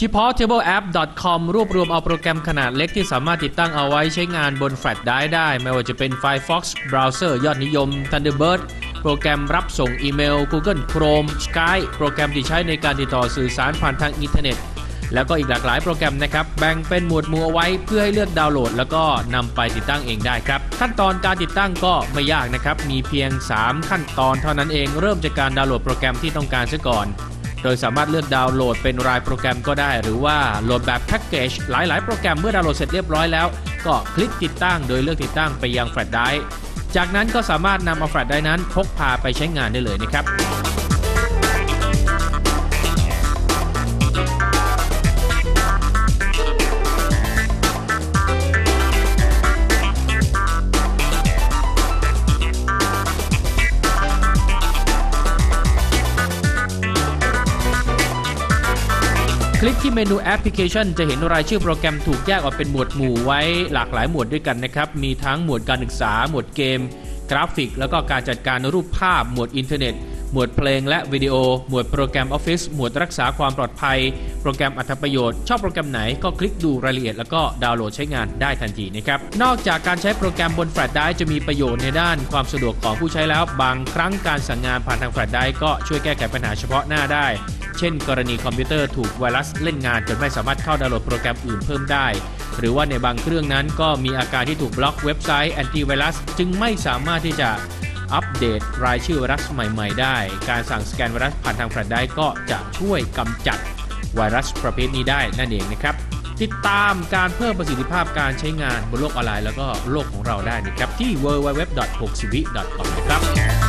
g p o t a b l e app com รวบรวมเอาโปรแกรมขนาดเล็กที่สามารถติดตั้งเอาไว้ใช้งานบนแฟลชไดร์ได้ ไม่ว่าจะเป็น Firefox Browser ยอดนิยม Thunderbird โปรแกรมรับส่งอีเมล Google Chrome Skype โปรแกรมที่ใช้ในการติดต่อสื่อสารผ่านทางอินเทอร์เน็ต แล้วก็อีกหลากหลายโปรแกรมนะครับ แบ่งเป็นหมวดหมู่เอาไว้เพื่อให้เลือกดาวน์โหลด แล้วก็นำไปติดตั้งเองได้ครับ ขั้นตอนการติดตั้งก็ไม่ยากนะครับ มีเพียง 3 ขั้นตอนเท่านั้นเอง เริ่มจากการดาวน์โหลดโปรแกรมที่ต้องการซะก่อน โดยสามารถเลือกดาวน์โหลดเป็นรายโปรแกรมก็ได้ หรือว่าโหลดแบบแพ็กเกจหลาย ๆ โปรแกรมเมื่อดาวน์โหลดเสร็จเรียบร้อยแล้ว ก็คลิกติดตั้งโดยเลือกติดตั้งไปยังแฟลชไดรฟ์จากนั้นก็สามารถนำเอาแฟลชไดรฟ์นั้นพกพาไปใช้งานได้เลยนะครับ คลิกที่เมนูแอปพลิเคชัน จะเห็นรายชื่อโปรแกรมถูกแยกออกเป็นหมวดหมู่ไว้หลากหลายหมวดด้วยกันนะครับ มีทั้งหมวดการศึกษา หมวดเกม กราฟิก แล้วก็การจัดการรูปภาพ หมวดอินเทอร์เน็ต หมวดเพลงและวิดีโอ หมวดโปรแกรมออฟฟิศหมวดรักษาความปลอดภัย โปรแกรมอัธประโยชน์ ชอบโปรแกรมไหนก็คลิกดูรายละเอียดแล้วก็ดาวน์โหลดใช้งานได้ทันทีนะครับ นอกจากการใช้โปรแกรมบนแฟลชไดรฟ์จะมีประโยชน์ในด้านความสะดวกของผู้ใช้แล้ว บางครั้งการสั่งงานผ่านทางแฟลชไดรฟ์ก็ช่วยแก้ไขปัญหาเฉพาะหน้าได้ เช่น กรณีคอมพิวเตอร์ถูกไวรัสเล่นงานจนไม่สามารถเข้าดาวน์โหลดโปรแกรมอื่นเพิ่มได้ หรือว่าในบางเครื่องนั้นก็มีอาการที่ถูกบล็อกเว็บไซต์แอนตี้ไวรัสจึงไม่สามารถที่จะอัปเดตรายชื่อไวรัสใหม่ ๆ ได้ การสั่งสแกนไวรัสผ่านทางแฟลชไดรฟ์ก็จะช่วยกำจัดไวรัสประเภทนี้ได้นั่นเองนะครับ ติดตามการเพิ่มประสิทธิภาพการใช้งานบนโลกออนไลน์แล้วก็โลกของเราได้นะครับ ที่ www.6 c v c o m นะครับ